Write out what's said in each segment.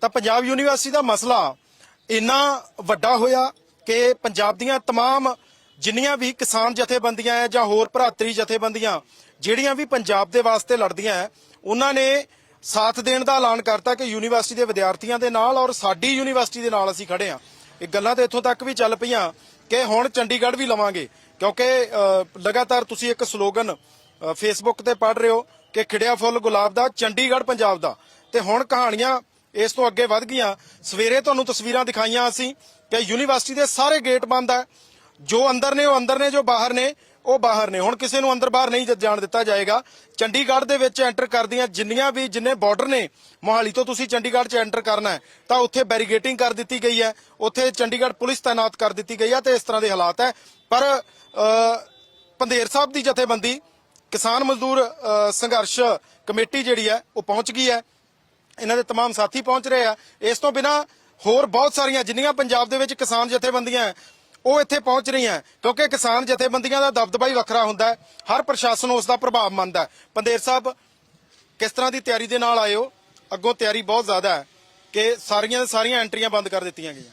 ਤਾਂ ਪੰਜਾਬ ਯੂਨੀਵਰਸਿਟੀ ਦਾ ਮਸਲਾ ਇੰਨਾ ਵੱਡਾ ਹੋਇਆ ਕਿ ਪੰਜਾਬ ਦੀਆਂ तमाम ਜਿੰਨੀਆਂ ਵੀ ਕਿਸਾਨ ਜਥੇਬੰਦੀਆਂ ਹੈ ਜਾਂ ਹੋਰ ਭਰਾਤਰੀ ਜਥੇਬੰਦੀਆਂ ਜਿਹੜੀਆਂ ਵੀ ਪੰਜਾਬ ਦੇ ਵਾਸਤੇ ਲੜਦੀਆਂ ਹੈ ਉਹਨਾਂ ਨੇ ਸਾਥ ਦੇਣ ਦਾ ਐਲਾਨ ਕਰਤਾ ਕਿ ਯੂਨੀਵਰਸਿਟੀ ਦੇ ਵਿਦਿਆਰਥੀਆਂ ਦੇ ਨਾਲ ਔਰ ਸਾਡੀ ਯੂਨੀਵਰਸਿਟੀ ਦੇ ਨਾਲ ਅਸੀਂ ਖੜੇ ਹਾਂ ਇਹ ਗੱਲਾਂ ਤੇ ਇੱਥੋਂ ਤੱਕ ਵੀ ਚੱਲ ਪਈਆਂ ਕਿ ਹੁਣ ਚੰਡੀਗੜ੍ਹ ਵੀ ਲਵਾਂਗੇ ਕਿਉਂਕਿ ਅ, ਲਗਾਤਾਰ ਤੁਸੀਂ ਇੱਕ ਸਲੋਗਨ ਫੇਸਬੁੱਕ ਤੇ ਪੜ੍ਹ ਰਹੇ ਹੋ ਕਿ ਖਿੜਿਆ ਫੁੱਲ ਗੁਲਾਬ ਦਾ ਚੰਡੀਗੜ੍ਹ ਪੰਜਾਬ ਦਾ ਤੇ ਹੁਣ ਕਹਾਣੀਆਂ ਇਸ ਤੋਂ ਅੱਗੇ ਵੱਧ ਗਈਆਂ। ਸਵੇਰੇ ਤੁਹਾਨੂੰ ਤਸਵੀਰਾਂ ਦਿਖਾਈਆਂ ਅਸੀਂ ਕਿ ਯੂਨੀਵਰਸਿਟੀ ਦੇ ਸਾਰੇ ਗੇਟ ਬੰਦ ਹੈ ਜੋ ਅੰਦਰ ਨੇ ਉਹ ਅੰਦਰ ਨੇ ਜੋ ਬਾਹਰ ਨੇ ਉਹ ਬਾਹਰ ਨੇ। ਹੁਣ ਕਿਸੇ ਨੂੰ ਅੰਦਰ ਬਾਹਰ ਨਹੀਂ ਜਾਣ ਦਿੱਤਾ ਜਾਏਗਾ। ਚੰਡੀਗੜ੍ਹ ਦੇ ਵਿੱਚ ਐਂਟਰ ਕਰਦੀਆਂ ਜਿੰਨੀਆਂ ਵੀ ਜਿੰਨੇ ਬਾਰਡਰ ਨੇ ਮੋਹਾਲੀ ਤੋਂ ਤੁਸੀਂ ਚੰਡੀਗੜ੍ਹ 'ਚ ਐਂਟਰ ਕਰਨਾ ਤਾਂ ਉੱਥੇ ਬੈਰੀਗੇਟਿੰਗ ਕਰ ਦਿੱਤੀ ਗਈ ਹੈ। ਉੱਥੇ ਚੰਡੀਗੜ੍ਹ ਪੁਲਿਸ ਤਾਇਨਾਤ ਕਰ ਦਿੱਤੀ ਗਈ ਹੈ ਤੇ ਇਸ ਤਰ੍ਹਾਂ ਦੇ ਹਾਲਾਤ ਹੈ। ਪਰ ਅ, ਪੰਧੇਰ ਸਾਹਿਬ ਦੀ ਜਥੇਬੰਦੀ ਕਿਸਾਨ ਮਜ਼ਦੂਰ ਸੰਘਰਸ਼ ਕਮੇਟੀ ਜਿਹੜੀ ਹੈ ਉਹ ਪਹੁੰਚ ਗਈ ਹੈ। ਇਹਨਾਂ ਦੇ तमाम ਸਾਥੀ ਪਹੁੰਚ ਰਹੇ ਆ ਇਸ ਤੋਂ ਬਿਨਾ ਹੋਰ ਬਹੁਤ ਸਾਰੀਆਂ ਜਿੰਨੀਆਂ ਪੰਜਾਬ ਦੇ ਵਿੱਚ ਕਿਸਾਨ ਜਥੇਬੰਦੀਆਂ ਹੈ, ਉਹ ਇੱਥੇ ਪਹੁੰਚ ਰਹੀਆਂ ਹੈ, ਕਿਉਂਕਿ ਕਿਸਾਨ ਜਥੇਬੰਦੀਆਂ ਦਾ ਦਬਦਬਾ ਹੀ ਵੱਖਰਾ ਹੁੰਦਾ ਹੈ ਹਰ ਪ੍ਰਸ਼ਾਸਨ ਉਸ ਦਾ ਪ੍ਰਭਾਵ ਮੰਨਦਾ ਹੈ ਪੰਦੇਰ ਸਾਹਿਬ ਕਿਸ ਤਰ੍ਹਾਂ ਦੀ ਤਿਆਰੀ ਦੇ ਨਾਲ ਆਏ ਹੋ ਅੱਗੋਂ ਤਿਆਰੀ ਬਹੁਤ ਜ਼ਿਆਦਾ ਹੈ ਕਿ ਸਾਰੀਆਂ ਦੀਆਂ ਸਾਰੀਆਂ ਐਂਟਰੀਆਂ ਬੰਦ ਕਰ ਦਿੱਤੀਆਂ ਗਈਆਂ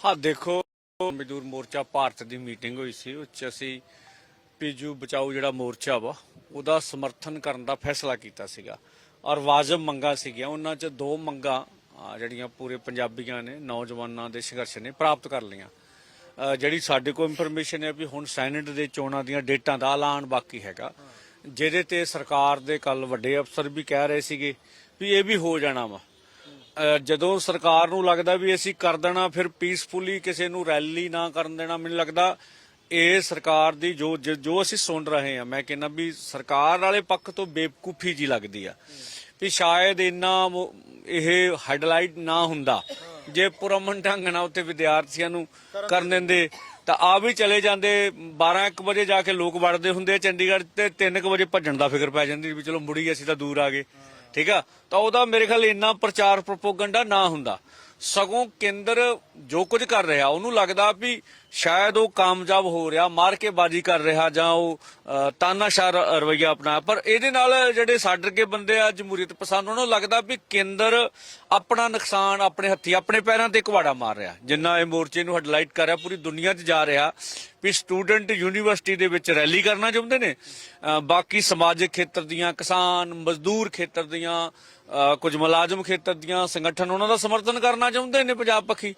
ਹਾਂ ਦੇਖੋ ਮਜ਼ਦੂਰ ਮੋਰਚਾ ਭਾਰਤ ਦੀ ਮੀਟਿੰਗ ਹੋਈ ਸੀ ਉਹ 'ਚ ਅਸੀਂ ਪੀਜੂ ਬਚਾਓ ਜਿਹੜਾ ਮੋਰਚਾ ਵਾ ਉਹਦਾ ਸਮਰਥਨ ਕਰਨ ਦਾ ਫੈਸਲਾ ਕੀਤਾ ਸੀਗਾ ਔਰ ਵਾਜਬ ਮੰਗਾਂ ਸੀਗੀਆਂ, ਉਹਨਾਂ 'ਚ ਦੋ ਮੰਗਾਂ ਜਿਹੜੀਆਂ ਪੂਰੇ ਪੰਜਾਬੀਆਂ ਨੇ, ਨੌਜਵਾਨਾਂ ਦੇ ਸੰਘਰਸ਼ ਨੇ ਪ੍ਰਾਪਤ ਕਰ ਲਈਆਂ। ਜਿਹੜੀ ਸਾਡੇ ਕੋਲ ਇਨਫੋਰਮੇਸ਼ਨ ਹੈ ਵੀ ਹੁਣ ਸੈਨੇਟ ਦੇ ਚੋਣਾਂ ਦੀਆਂ ਡੇਟਾਂ ਦਾ ਐਲਾਨ ਬਾਕੀ ਹੈਗਾ, ਜਿਹਦੇ ਤੇ ਸਰਕਾਰ ਦੇ ਕੱਲ ਵੱਡੇ ਅਫਸਰ ਵੀ ਕਹਿ ਰਹੇ ਸੀਗੇ ਵੀ ਇਹ ਵੀ ਹੋ ਜਾਣਾ ਵਾ। ਜਦੋਂ ਸਰਕਾਰ ਨੂੰ ਲੱਗਦਾ ਵੀ ਅਸੀਂ ਕਰ ਦੇਣਾ, ਫਿਰ ਪੀਸਫੁਲੀ ਕਿਸੇ ਨੂੰ ਰੈਲੀ ਨਾ ਕਰਨ ਦੇਣਾ, ਮੈਨੂੰ ਲੱਗਦਾ ਇਹ ਸਰਕਾਰ ਦੀ ਜੋ ਜੋ ਜੋ ਅਸੀਂ ਸੁਣ ਰਹੇ ਹਾਂ, ਮੈਂ ਕਹਿੰਦਾ ਵੀ ਸਰਕਾਰ ਵਾਲੇ ਪੱਖ ਤੋਂ ਬੇਵਕੂਫੀ ਜੀ ਲੱਗਦੀ ਆ। ਵੀ ਸ਼ਾਇਦ ਇੰਨਾ ਮੋ- ਇਹ ਹੈਡਲਾਈਟ ਨਾ ਹੁੰਦਾ। ਜੇ ਪੁਰਮਨ ਢੰਗ ਨਾਲ ਉੱਤੇ ਵਿਦਿਆਰਥੀਆਂ ਨੂੰ ਕਰਨ ਦਿੰਦੇ, ਤਾਂ ਆ ਵੀ ਚਲੇ ਜਾਂਦੇ 12 1 ਵਜੇ ਜਾ ਕੇ ਲੋਕ ਵੜਦੇ ਹੁੰਦੇ ਆ ਚੰਡੀਗੜ੍ਹ ਤੇ 3 1 ਵਜੇ ਭੱਜਣ ਦਾ ਫਿਕਰ ਪੈ ਜਾਂਦੀ ਵੀ ਚਲੋ ਮੁੜੀ ਅਸੀਂ ਤਾਂ ਦੂਰ ਆ ਗਏ। ਠੀਕ ਆ? ਤਾਂ ਉਹਦਾ ਮੇਰੇ ਖਿਆਲ ਇੰਨਾ ਪ੍ਰਚਾਰ ਪ੍ਰੋਪਗੈਂਡਾ ਨਾ ਹੁੰਦਾ। ਸਗੋਂ ਕੇਂਦਰ ਜੋ ਕੁਝ ਕਰ ਰਿਹਾ ਉਹਨੂੰ ਲੱਗਦਾ ਵੀ ਸ਼ਾਇਦ ਉਹ ਕਾਮਯਾਬ ਹੋ ਰਿਹਾ ਮਾਰ ਕੇ ਬਾਜੀ ਕਰ ਰਿਹਾ ਜਾਂ ਉਹ ਅ, ਤਾਨਾਸ਼ਾਹ ਰ- ਰਵੱਈਆ ਅਪਣਾ ਪਰ ਇਹਦੇ ਨਾਲ ਜਿਹੜੇ ਸਾਡਰ ਕੇ ਬੰਦੇ ਆ ਜਮਹੂਰੀਅਤ ਪਸੰਦ ਉਹਨਾਂ ਨੂੰ ਲੱਗਦਾ ਵੀ ਕੇਂਦਰ ਆਪਣਾ ਨੁਕਸਾਨ ਆਪਣੇ ਹੱਥੀ ਆਪਣੇ ਪੈਰਾਂ ਤੇ ਕੁਵਾੜਾ ਮਾਰ ਰਿਹਾ। ਜਿੰਨਾ ਇਹ ਮੋਰਚੇ ਨੂੰ ਹੈਡਲਾਈਟ ਕਰ ਰਿਹਾ ਪੂਰੀ ਦੁਨੀਆ 'ਚ ਜਾ ਰਿਹਾ ਵੀ ਸਟੂਡੈਂਟ ਯੂਨੀਵਰਸਿਟੀ ਦੇ ਵਿੱਚ ਰੈਲੀ ਕਰਨਾ ਚਾਹੁੰਦੇ ਨੇ। ਬਾਕੀ ਸਮਾਜਿਕ ਖੇਤਰ ਦੀਆਂ ਕਿਸਾਨ ਮਜ਼ਦੂਰ ਖੇਤਰ ਦੀਆਂ ਕੁਝ ਮੁਲਾਜ਼ਮ ਖੇਤਰ ਦੀਆਂ ਸੰਗਠਨ ਉਹਨਾਂ ਦਾ ਸਮਰਥਨ ਕਰਨਾ ਚਾਹੁੰਦੇ ਨੇ ਪੰਜਾਬ ਪੱਖੀ।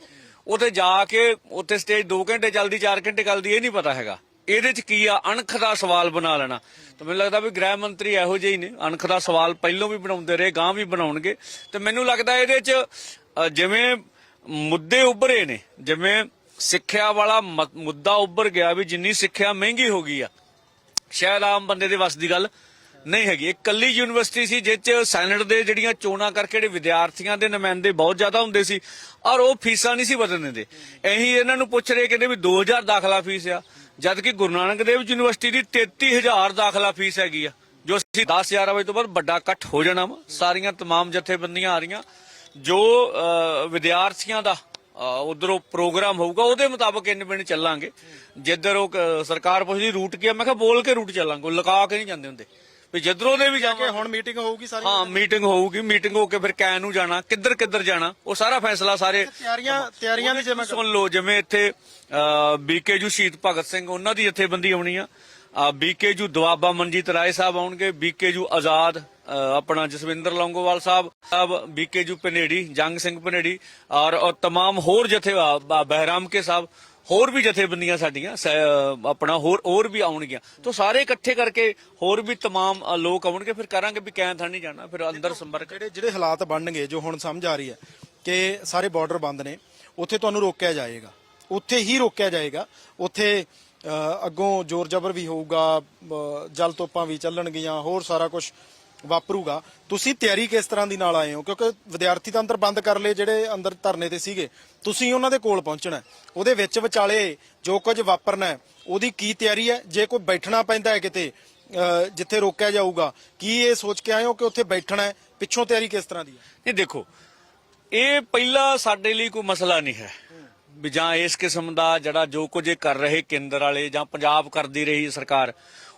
ਉੱਥੇ ਜਾ ਕੇ ਉੱਥੇ ਸਟੇਜ 2 ਘੰਟੇ ਚੱਲਦੀ 4 ਘੰਟੇ ਚੱਲਦੀ, ਇਹ ਨਹੀਂ ਪਤਾ ਹੈਗਾ। ਇਹਦੇ 'ਚ ਕੀ ਆ? ਅਣਖ ਦਾ ਸਵਾਲ ਬਣਾ ਲੈਣਾ। ਤਾਂ ਮੈਨੂੰ ਲੱਗਦਾ ਵੀ ਗ੍ਰਹਿ ਮੰਤਰੀ ਇਹੋ ਜਿਹੇ ਹੀ ਨੇ। ਅਣਖ ਦਾ ਸਵਾਲ ਪਹਿਲਾਂ ਵੀ ਬਣਾਉਂਦੇ ਰਹੇ ਗਾਂ ਵੀ ਬਣਾਉਣਗੇ। ਤੇ ਮੈਨੂੰ ਲੱਗਦਾ ਇਹਦੇ 'ਚ ਜਿਵੇਂ ਮੁੱਦੇ ਉੱਭਰੇ ਨੇ, ਜਿਵੇਂ ਸਿੱਖਿਆ ਵਾਲਾ ਮੁੱਦਾ ਉੱਭਰ ਗਿਆ ਵੀ ਜਿੰਨੀ ਸਿੱਖਿਆ ਮਹਿੰਗੀ ਹੋ ਗਈ ਆ, ਸ਼ਾਇਦ ਆਮ ਬੰਦੇ ਦੇ ਵੱਸ ਦੀ ਗੱਲ ਨਹੀਂ ਹੈਗੀ ਇੱਕ ਕੱਲੀ ਯੂਨੀਵਰਸਿਟੀ ਸੀ ਜਿਸ ਚ ਸੈਨੇਟ ਦੇ ਜਿਹੜੀਆਂ ਚੋਣਾਂ ਕਰਕੇ ਜਿਹੜੇ ਵਿਦਿਆਰਥੀਆਂ ਦੇ ਨੁਮਾਇੰਦੇ ਬਹੁਤ ਜ਼ਿਆਦਾ ਹੁੰਦੇ ਸੀ ਔਰ ਉਹ ਫੀਸਾਂ ਨਹੀਂ ਸੀ ਵਧਣ ਦਿੰਦੇ ਇਹੀ ਇਹਨਾਂ ਨੂੰ ਪੁੱਛ ਰਹੇ ਕਹਿੰਦੇ ਵੀ 2000 ਦਾਖਲਾ ਫੀਸ ਆ ਜਦ ਕਿ ਗੁਰੂ ਨਾਨਕ ਦੇਵ ਯੂਨੀਵਰਸਿਟੀ ਦੀ 33000 ਦਾਖਲਾ ਫੀਸ ਹੈਗੀ ਆ ਜੋ ਅਸੀਂ 10000 ਵਜੇ ਤੋਂ ਬਾਅਦ ਵੱਡਾ ਇਕੱਠ ਹੋ ਜਾਣਾ ਵਾ ਸਾਰੀਆਂ तमाम ਜਥੇਬੰਦੀਆਂ ਆ ਰਹੀਆਂ ਜੋ ਅਹ, ਵਿਦਿਆਰਥੀਆਂ ਦਾ ਉਧਰੋਂ ਪ੍ਰੋਗਰਾਮ ਹੋਊਗਾ ਉਹਦੇ ਮੁਤਾਬਕ ਇੰਨੇ ਪਿੰਡ ਚੱਲਾਂਗੇ ਜਿੱਧਰ ਉਹ ਕ- ਸਰਕਾਰ ਪੁੱਛਦੀ ਰੂਟ ਕੀ ਆ ਮੈਂ ਕਿਹਾ ਬੋਲ ਕੇ ਰੂਟ ਚੱਲਾਂਗੇ ਉਹ ਲਗਾ ਕੇ ਨਹੀਂ ਜਾਂਦੇ ਹੁੰਦੇ ਵੀ ਜਦਰੋਂ ਦੇ ਵੀ ਜਾਵਾਂਗੇ। ਹੁਣ ਮੀਟਿੰਗ ਹੋਊਗੀ ਸਾਰੀ ਹਾਂ ਮੀਟਿੰਗ ਹੋਊਗੀ ਮੀਟਿੰਗ ਹੋ ਕੇ ਫਿਰ ਕੈਨ ਨੂੰ ਜਾਣਾ ਕਿੱਧਰ ਕਿੱਧਰ ਜਾਣਾ ਉਹ ਸਾਰਾ ਫੈਸਲਾ ਸਾਰੇ ਤਿਆਰੀਆਂ ਤਿਆਰੀਆਂ ਵੀ ਜਿਵੇਂ ਸੁਣ ਲਓ ਜਿਵੇਂ ਇੱਥੇ ਬੀਕੇਯੂ ਸ਼ਹੀਦ ਭਗਤ ਸਿੰਘ ਉਹਨਾਂ ਦੀ ਜਥੇਬੰਦੀ ਆਉਣੀ ਆ। ਬੀਕੇਯੂ ਦਵਾਬਾ ਮਨਜੀਤ ਰਾਏ ਸਾਹਿਬ ਆਉਣਗੇ ਬੀਕੇਯੂ ਆਜ਼ਾਦ ਆਪਣਾ ਜਸਵਿੰਦਰ ਲੌਂਗੋਵਾਲ ਸਾਹਿਬ ਸਾਹਿਬ ਬੀਕੇਯੂ ਪਨੇੜੀ ਜੰਗ ਸਿੰਘ ਪਨੇੜੀ ਔਰ ਤਮਾਮ ਹੋਰ ਜਥੇ ਬਹਿਰਾਮ ਕੇ ਸਾਹਿਬ ਹੋਰ ਵੀ ਜਥੇਬੰਦੀਆਂ ਸਾਡੀਆਂ ਆਪਣਾ ਹੋਰ ਹੋਰ ਵੀ ਆਉਣਗੀਆਂ। ਤੋਂ ਸਾਰੇ ਇਕੱਠੇ ਕਰਕੇ ਹੋਰ ਵੀ ਤਮਾਮ ਲੋਕ ਆਉਣਗੇ ਫਿਰ ਕਰਾਂਗੇ ਵੀ ਕੈਂ ਨਹੀਂ ਜਾਣਾ ਫਿਰ ਅੰਦਰ ਸੰਪਰਕ। ਜਿਹੜੇ ਜਿਹੜੇ ਹਾਲਾਤ ਬਣਨਗੇ ਜੋ ਹੁਣ ਸਮਝ ਆ ਰਹੀ ਹੈ ਕਿ ਸਾਰੇ ਬਾਰਡਰ ਬੰਦ ਨੇ ਉੱਥੇ ਤੁਹਾਨੂੰ ਰੋਕਿਆ ਜਾਏਗਾ। ਉੱਥੇ ਹੀ ਰੋਕਿਆ ਜਾਏਗਾ। ਉੱਥੇ ਅੱਗੋਂ ਜ਼ੋਰ ਜ਼ਬਰ ਵੀ ਹੋਊਗਾ ਜਲ ਤੋਪਾਂ ਵੀ ਚੱਲਣਗੀਆਂ ਹੋਰ ਸਾਰਾ ਕੁਝ ਵਾਪਰੂਗਾ। ਤੁਸੀਂ ਤਿਆਰੀ ਕਿਸ ਤਰ੍ਹਾਂ ਦੀ ਨਾਲ ਆਏ ਹੋ? ਕਿਉਂਕਿ ਵਿਦਿਆਰਥੀ ਤਾਂ ਅੰਦਰ ਬੰਦ ਕਰ ਲਏ ਜਿਹੜੇ ਅੰਦਰ ਧਰਨੇ ਤੇ ਸੀਗੇ। ਤੁਸੀਂ ਉਹਨਾਂ ਦੇ ਕੋਲ ਪਹੁੰਚਣਾ ਹੈ। ਉਹਦੇ ਵਿੱਚ ਵਿਚਾਲੇ ਜੋ ਕੁਝ ਵਾਪਰਨਾ ਹੈ ਉਹਦੀ ਕੀ ਤਿਆਰੀ ਹੈ? ਜੇ ਕੋਈ ਬੈਠਣਾ ਪੈਂਦਾ ਹੈ ਕਿਤੇ ਅ, ਜਿੱਥੇ ਰੋਕਿਆ ਜਾਊਗਾ ਕੀ ਇਹ ਸੋਚ ਕੇ ਆਏ ਹੋ ਕਿ ਉੱਥੇ ਬੈਠਣਾ ਹੈ? ਪਿੱਛੋਂ ਤਿਆਰੀ ਕਿਸ ਤਰ੍ਹਾਂ ਦੀ ਹੈ? ਇਹ ਦੇਖੋ ਇਹ ਪਹਿਲਾ ਸਾਡੇ ਲਈ ਕੋਈ ਮਸਲਾ ਨਹੀਂ ਹੈ। ਵੀ ਜਾਂ ਇਸ ਕਿਸਮ ਦਾ ਜਿਹੜਾ ਜੋ ਕੁਝ ਇਹ ਕਰ ਰਹੇ ਕੇਂਦਰ ਵਾਲੇ ਜਾਂ ਪੰਜਾਬ ਕਰਦੀ ਰਹੀ ਸਰਕਾਰ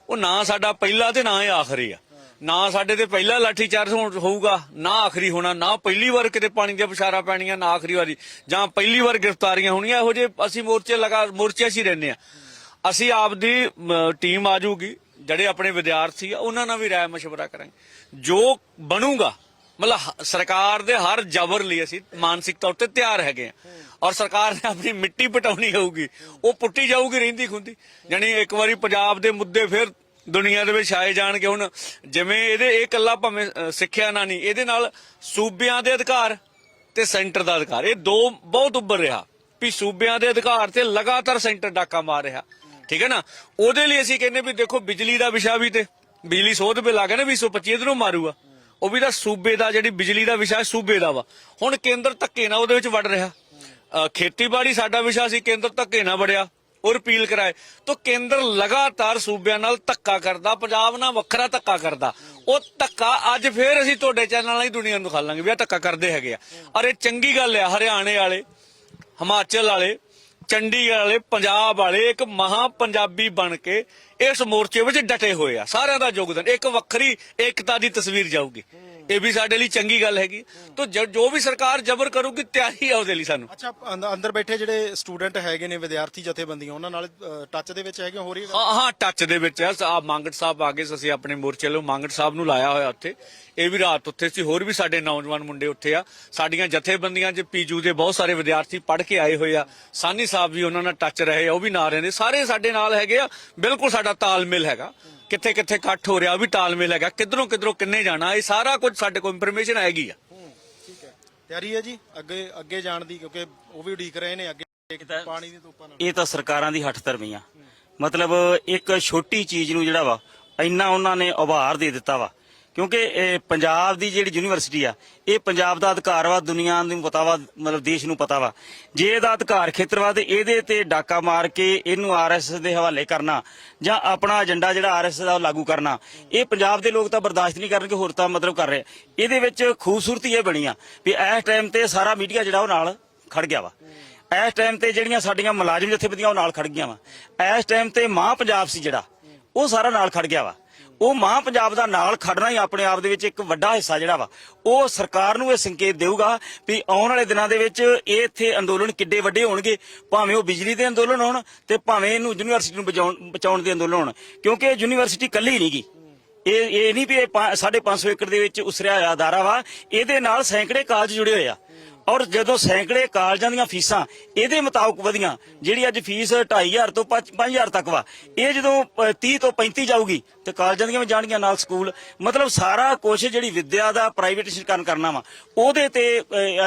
ਉਹ ਨਾ ਸਾਡਾ ਪਹਿਲਾ ਤੇ ਨਾ ਹੀ ਆਖਰੀ ਆ। ਨਾ ਸਾਡੇ ਤੇ ਪਹਿਲਾ ਲਾਠੀ ਚਾਰਜ ਹੋਊਗਾ, ਨਾ ਆਖਰੀ ਹੋਣਾ, ਨਾ ਪਹਿਲੀ ਵਾਰ ਕਿਤੇ ਪਾਣੀ ਦੀਆਂ ਬਸ਼ਾਰਾ ਪੈਣੀਆਂ, ਨਾ ਆਖਰੀ ਵਾਰੀ। ਜਾਂ ਪਹਿਲੀ ਵਾਰ ਗ੍ਰਿਫਤਾਰੀਆਂ ਹੋਣੀਆਂ, ਇਹੋ ਜੇ ਅਸੀਂ ਮੋਰਚੇ ਲਗਾ ਮੋਰਚੇ 'ਚ ਹੀ ਰਹਿੰਦੇ ਆ ਅਸੀਂ ਆਪਦੀ ਟੀਮ ਆ ਜਾਊਗੀ, ਜਿਹੜੇ ਆਪਣੇ ਵਿਦਿਆਰਥੀ ਆ, ਉਹਨਾਂ ਨਾਲ ਵੀ ਰਾਏ ਮਸ਼ਵਰਾ ਕਰਾਂਗੇ। ਜੋ ਬਣੂਗਾ, ਮਤਲਬ ਸਰਕਾਰ ਦੇ ਹਰ ਜ਼ਬਰ ਲਈ ਅਸੀਂ ਮਾਨਸਿਕ ਤੌਰ ਤੇ ਤਿਆਰ ਹੈਗੇ ਆ ਔਰ ਸਰਕਾਰ ਨੇ ਆਪਣੀ ਮਿੱਟੀ ਪਟਾਉਣੀ ਹੋਊਗੀ, ਉਹ ਪੁੱਟੀ ਜਾਊਗੀ, ਰਹਿੰਦੀ ਖੁੰਦੀ। ਯਾਨੀ ਇੱਕ ਵਾਰੀ ਪੰਜਾਬ ਦੇ ਮੁੱਦੇ ਫਿਰ ਦੁਨੀਆ ਦੇ ਵਿੱਚ ਆਏ ਜਾਣਗੇ ਹੁਣ ਜਿਵੇਂ ਇਹਦੇ ਇਹ ਕੱਲਾ ਭਾਵੇਂ ਸਿੱਖਿਆ ਨਾ ਨਹੀਂ, ਇਹਦੇ ਨਾਲ ਸੂਬਿਆਂ ਦੇ ਅਧਿਕਾਰ ਤੇ ਸੈਂਟਰ ਦਾ ਅਧਿਕਾਰ। ਇਹ ਦੋ ਬਹੁਤ ਉੱਭਰ ਰਿਹਾ ਵੀ ਸੂਬਿਆਂ ਦੇ ਅਧਿਕਾਰ ਤੇ ਲਗਾਤਾਰ ਸੈਂਟਰ ਡਾਕਾ ਮਾਰ ਰਿਹਾ। ਠੀਕ ਹੈ ਨਾ? ਉਹਦੇ ਲਈ ਅਸੀਂ ਕਹਿੰਦੇ ਵੀ ਦੇਖੋ, ਬਿਜਲੀ ਦਾ ਵਿਸ਼ਾ ਵੀ ਤੇ ਬਿਜਲੀ ਸੋਧ ਬਿੱਲ ਆ ਗਿਆ ਨਾ 225 ਇਧਰੋਂ ਮਾਰੂਗਾ। ਉਹ ਵੀ ਤਾਂ ਸੂਬੇ ਦਾ ਜਿਹੜੀ ਬਿਜਲੀ ਦਾ ਵਿਸ਼ਾ ਸੂਬੇ ਦਾ ਵਾ। ਹੁਣ ਕੇਂਦਰ ਧੱਕੇ ਨਾਲ ਉਹਦੇ ਵਿੱਚ ਵੜ ਰਿਹਾ। ਖੇਤੀਬਾੜੀ ਸਾਡਾ ਵਿਸ਼ਾ ਸੀ, ਕੇਂਦਰ ਧੱਕੇ ਨਾਲ ਵੜਿਆ। ਉਹ ਰਿਪੀਲ ਕਰਾਏ, ਤਾਂ ਕੇਂਦਰ ਲਗਾਤਾਰ ਸੂਬਿਆਂ ਨਾਲ ਧੱਕਾ ਕਰਦਾ, ਪੰਜਾਬ ਨਾਲ ਵੱਖਰਾ ਧੱਕਾ ਕਰਦਾ। ਉਹ ਧੱਕਾ ਅੱਜ ਫੇਰ ਅਸੀਂ ਤੁਹਾਡੇ ਚੈਨਲ ਨਾਲ ਹੀ ਦੁਨੀਆ ਨੂੰ ਦਿਖਾਲਾਂਗੇ ਵੀ ਆ ਧੱਕਾ ਕਰਦੇ ਹੈਗੇ ਆ। ਔਰ ਇਹ ਚੰਗੀ ਗੱਲ ਆ, ਹਰਿਆਣੇ ਵਾਲੇ, ਹਿਮਾਚਲ ਵਾਲੇ, ਚੰਡੀਗੜ੍ਹ ਵਾਲੇ, ਪੰਜਾਬ ਵਾਲੇ, ਇੱਕ ਮਹਾ ਪੰਜਾਬੀ ਬਣ ਕੇ ਇਸ ਮੋਰਚੇ ਵਿੱਚ ਡਟੇ ਹੋਏ ਆ। ਸਾਰਿਆਂ ਦਾ ਯੋਗਦਾਨ, ਇੱਕ ਵੱਖਰੀ ਏਕਤਾ ਦੀ ਤਸਵੀਰ ਜਾਊਗੀ। ਇਹ ਵੀ ਸਾਡੇ ਲਈ ਚੰਗੀ ਗੱਲ ਹੈਗੀ। ਤਾਂ ਜ- ਵੀ ਸਰਕਾਰ ਜ਼ਬਰ ਕਰੂਗੀ ਤਿਆਰੀ ਆ ਉਹਦੇ ਲਈ ਸਾਨੂੰ। ਅੱਛਾ ਅੰਦ- ਅੰਦਰ ਬੈਠੇ ਜਿਹੜੇ ਸਟੂਡੈਂਟ ਹੈਗੇ ਨੇ ਵਿਦਿਆਰਥੀ ਜਥੇਬੰਦੀਆਂ ਉਹਨਾਂ ਨਾਲ ਟੱਚ ਦੇ ਵਿੱਚ ਹੈਗੇ ਹੋ ਰਹੀ ਹੈ? ਗੱਲ? ਹਾਂ ਹਾਂ ਟੱਚ ਦੇ ਵਿੱਚ ਆ। ਆ ਮੰਗਟ ਸਾਹਿਬ ਆ ਗਏ ਸੀ ਅਸੀਂ ਆਪਣੇ ਮੋਰਚੇ ਲਈ ਮੰਗਟ ਸਾਹਿਬ ਨੂੰ ਲਾਇਆ ਹੋਇਆ ਉੱਥੇ। ਇਹ ਵੀ ਰਾਤ ਉੱਥੇ ਸੀ। ਹੋਰ ਵੀ ਸਾਡੇ ਨੌਜਵਾਨ ਮੁੰਡੇ ਉੱਥੇ ਆ। ਸਾਡੀਆਂ ਜਥੇਬੰਦੀਆਂ 'ਚ ਪੀਜੂ ਦੇ ਬਹੁਤ ਸਾਰੇ ਵਿਦਿਆਰਥੀ ਪੜ੍ਹ ਕੇ ਆਏ ਹੋਏ ਆ। ਸਾਨੀ ਸਾਹਿਬ ਵੀ ਉਹਨਾਂ ਨਾਲ ਟੱਚ ਰਹੇ ਆ ਉਹ ਵੀ ਨਾਲ ਰਹਿੰਦੇ। ਸਾਰੇ ਸਾਡੇ ਨਾਲ ਹੈਗੇ ਆ। ਬਿਲਕੁਲ ਸਾਡਾ ਤਾਲਮੇਲ ਹੈਗਾ। ਕਿੱਥੇ ਕਿੱਥੇ ਇਕੱਠ ਹੋ ਰਿਹਾ ਉਹ ਵੀ ਤਾਲਮੇਲ ਹੈਗਾ ਕਿੱਧਰੋਂ ਕਿੱਧਰੋਂ ਕਿੰਨੇ ਜਾਣਾ ਇਹ ਸਾਰਾ ਕੁਝ ਸਾਡੇ ਕੋਲ ਇਨਫੋਰਮੇਸ਼ਨ ਹੈਗੀ ਆ। ਠੀਕ ਹੈ। ਤਿਆਰੀ ਹੈ ਜੀ ਅੱਗੇ ਅੱਗੇ ਜਾਣ ਦੀ ਕਿਉਂਕਿ ਉਹ ਵੀ ਉਡੀਕ ਰਹੇ ਨੇ ਅੱਗੇ ਪਾਣੀ ਦੀ ਤੋਪਾਂ ਨਾਲ। ਇਹ ਤਾਂ ਸਰਕਾਰਾਂ ਦੀ ਹੱਠ ਧਰਮੀ ਆ। ਮਤਲਬ ਇੱਕ ਛੋਟੀ ਚੀਜ਼ ਨੂੰ ਜਿਹੜਾ ਵਾ ਇੰਨਾ ਉਹਨਾਂ ਨੇ ਉਭਾਰ ਦੇ ਦਿੱਤਾ ਵਾ ਕਿਉਂਕਿ, ਇਹ ਪੰਜਾਬ ਦੀ ਜਿਹੜੀ ਯੂਨੀਵਰਸਿਟੀ ਆ, ਇਹ ਪੰਜਾਬ ਦਾ ਅਧਿਕਾਰ ਵਾ, ਦੁਨੀਆ ਨੂੰ ਪਤਾ ਵਾ, ਮਤਲਬ ਦੇਸ਼ ਨੂੰ ਪਤਾ ਵਾ। ਜੇ ਇਹਦਾ ਅਧਿਕਾਰ ਖੇਤਰ ਵਾ ਤੇ ਇਹਦੇ ਤੇ ਡਾਕਾ ਮਾਰ ਕੇ ਇਹਨੂੰ ਆਰਐਸਐਸ ਦੇ ਹਵਾਲੇ ਕਰਨਾ ਜਾਂ ਆਪਣਾ ਏਜੰਡਾ ਜਿਹੜਾ ਆਰਐਸਐਸ ਦਾ ਉਹ ਲਾਗੂ ਕਰਨਾ, ਇਹ ਪੰਜਾਬ ਦੇ ਲੋਕ ਤਾਂ ਬਰਦਾਸ਼ਤ ਨਹੀਂ ਕਰਨਗੇ, ਹੋਰ ਤਾਂ ਮਤਲਬ ਕਰ ਰਹੇ ਇਹਦੇ ਵਿੱਚ ਖੂਬਸੂਰਤੀ ਇਹ ਬਣੀ ਆ ਵੀ ਇਸ ਟਾਈਮ ਤੇ ਸਾਰਾ ਮੀਡੀਆ ਜਿਹੜਾ ਉਹ ਨਾਲ ਖੜ ਗਿਆ ਵਾ। ਇਸ ਟਾਈਮ ਤੇ ਜਿਹੜੀਆਂ ਸਾਡੀਆਂ ਮੁਲਾਜ਼ਮ ਜਥੇਬੰਦੀਆਂ ਉਹ ਨਾਲ ਖੜ ਗਈਆਂ ਵਾ। ਇਸ ਟਾਈਮ ਤੇ ਮਾਂ ਪੰਜਾਬ ਸੀ ਜਿਹੜਾ, ਉਹ ਸਾਰਾ ਨਾਲ ਖੜ ਗਿਆ ਵਾ। ਉਹ ਮਾਂ ਪੰਜਾਬ ਦਾ ਨਾਲ ਖੜਨਾ ਹੀ ਆਪਣੇ ਆਪ ਦੇ ਵਿੱਚ ਇੱਕ ਵੱਡਾ ਹਿੱਸਾ ਜਿਹੜਾ ਵਾ, ਉਹ ਸਰਕਾਰ ਨੂੰ ਇਹ ਸੰਕੇਤ ਦੇਊਗਾ ਵੀ ਆਉਣ ਵਾਲੇ ਦਿਨਾਂ ਦੇ ਵਿੱਚ ਇਹ ਇੱਥੇ ਅੰਦੋਲਨ ਕਿੱਡੇ ਵੱਡੇ ਹੋਣਗੇ, ਭਾਵੇਂ ਉਹ ਬਿਜਲੀ ਦੇ ਅੰਦੋਲਨ ਹੋਣ ਤੇ ਭਾਵੇਂ ਇਹਨੂੰ ਯੂਨੀਵਰਸਿਟੀ ਨੂੰ ਬਚਾਉਣ ਬਚਾਉਣ ਦੇ ਅੰਦੋਲਨ ਹੋਣ, ਕਿਉਂਕਿ ਇਹ ਯੂਨੀਵਰਸਿਟੀ ਕੱਲੀ ਨਹੀਂਗੀ ਇਹ ਇਹ ਨਹੀਂ ਵੀ ਇਹ 550 ਏਕੜ ਦੇ ਵਿੱਚ ਉਸਰਿਆ ਹੋਇਆ ਅਦਾਰਾ ਵਾ, ਇਹਦੇ ਨਾਲ ਸੈਂਕੜੇ ਕਾਲਜ ਜੁੜੇ ਹੋਏ ਆ। ਔਰ ਜਦੋਂ ਸੈਂਕੜੇ ਕਾਲਜਾਂ ਦੀਆਂ ਫੀਸਾਂ ਇਹਦੇ ਮੁਤਾਬਕ ਵਧੀਆਂ ਜਿਹੜੀ ਅੱਜ ਫੀਸ 2500 ਤੋਂ 5000 ਤੱਕ ਵਾ ਇਹ ਜਦੋਂ ਅ, 30 ਤੋਂ 35 ਜਾਊਗੀ ਤੇ ਕਾਲਜਾਂ ਦੀਆਂ ਵੀ ਜਾਣਗੀਆਂ ਨਾਲ ਸਕੂਲ ਮਤਲਬ ਸਾਰਾ ਕੁਝ ਜਿਹੜੀ ਵਿੱਦਿਆ ਦਾ ਪ੍ਰਾਈਵੇਟੀਕਰਨ ਕਰਨਾ ਵਾ ਉਹਦੇ ਤੇ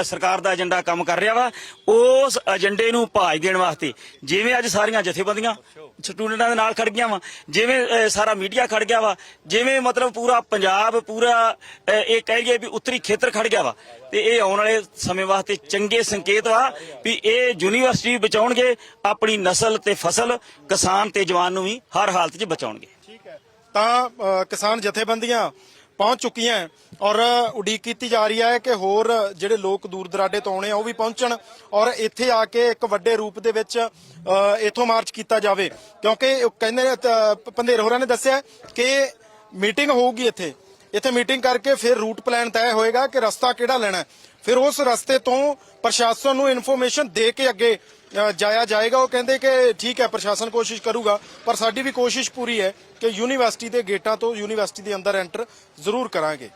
ਸਰਕਾਰ ਦਾ ਏਜੰਡਾ ਕੰਮ ਕਰ ਰਿਹਾ ਵਾ ਉਸ ਏਜੰਡੇ ਨੂੰ ਭਾਜ ਦੇਣ ਵਾਸਤੇ ਜਿਵੇਂ ਅੱਜ ਸਾਰੀਆਂ ਜਥੇਬੰਦੀਆਂ ਸਟੂਡੈਂਟਾਂ ਦੇ ਨਾਲ ਖੜ ਗਈਆਂ ਵਾ ਜਿਵੇਂ ਸਾਰਾ ਮੀਡੀਆ ਖੜ ਗਿਆ ਵਾ ਜਿਵੇਂ ਮਤਲਬ ਪੂਰਾ ਪੰਜਾਬ ਪੂਰਾ ਇਹ ਕਹਿ ਗਏ ਵੀ ਉੱਤਰੀ ਖੇਤਰ ਖੜ ਗਿਆ ਵਾ ਤੇ ਇਹ ਆਉਣ ਵਾਲੇ ਸਮੇਂ ਵਾਸਤੇ ਚੰਗੇ ਸੰਕੇਤ ਵਾ ਵੀ ਇਹ ਯੂਨੀਵਰਸਿਟੀ ਬਚਾਉਣਗੇ ਆਪਣੀ ਨਸਲ ਤੇ ਫਸਲ ਕਿਸਾਨ ਤੇ ਜਵਾਨ ਨੂੰ ਵੀ ਹਰ ਹਾਲਤ 'ਚ ਬਚਾਉਣਗੇ। ਠੀਕ ਹੈ। ਤਾਂ ਕਿਸਾਨ ਜਥੇਬੰਦੀਆਂ ਪਹੁੰਚ ਚੁੱਕੀਆਂ ਔਰ ਉਡੀਕ ਕੀਤੀ ਜਾ ਰਹੀ ਹੈ ਕਿ ਹੋਰ ਜਿਹੜੇ ਲੋਕ ਦੂਰ ਦਰਾਡੇ ਤੋਂ ਆਉਣੇ ਆ ਉਹ ਵੀ ਪਹੁੰਚਣ ਔਰ ਇੱਥੇ ਆ ਕੇ ਇੱਕ ਵੱਡੇ ਰੂਪ ਦੇ ਵਿੱਚ ਅ, ਇੱਥੋਂ ਮਾਰਚ ਕੀਤਾ ਜਾਵੇ। ਕਿਉਂਕਿ ਕਹਿੰਦੇ ਨੇ ਪੰਧੇਰ ਹੋਰਾਂ ਨੇ ਦੱਸਿਆ ਕਿ ਮੀਟਿੰਗ ਹੋਊਗੀ ਇੱਥੇ। ਇੱਥੇ ਮੀਟਿੰਗ ਕਰਕੇ ਫਿਰ ਰੂਟ ਪਲਾਨ ਤੈਅ ਹੋਏਗਾ ਕਿ ਰਸਤਾ ਕਿਹੜਾ ਲੈਣਾ ਫਿਰ ਉਸ ਰਸਤੇ ਤੋਂ ਪ੍ਰਸ਼ਾਸਨ ਨੂੰ ਇਨਫੋਰਮੇਸ਼ਨ ਦੇ ਕੇ ਅੱਗੇ ਜਾਇਆ ਜਾਏਗਾ। ਉਹ ਕਹਿੰਦੇ ਕਿ ਠੀਕ ਹੈ, ਪ੍ਰਸ਼ਾਸਨ ਕੋਸ਼ਿਸ਼ ਕਰੂਗਾ, ਪਰ ਸਾਡੀ ਵੀ ਕੋਸ਼ਿਸ਼ ਪੂਰੀ ਹੈ ਕਿ ਯੂਨੀਵਰਸਿਟੀ ਦੇ ਗੇਟਾਂ ਤੋਂ ਯੂਨੀਵਰਸਿਟੀ ਦੇ ਅੰਦਰ ਐਂਟਰ ਜ਼ਰੂਰ ਕਰਾਂਗੇ।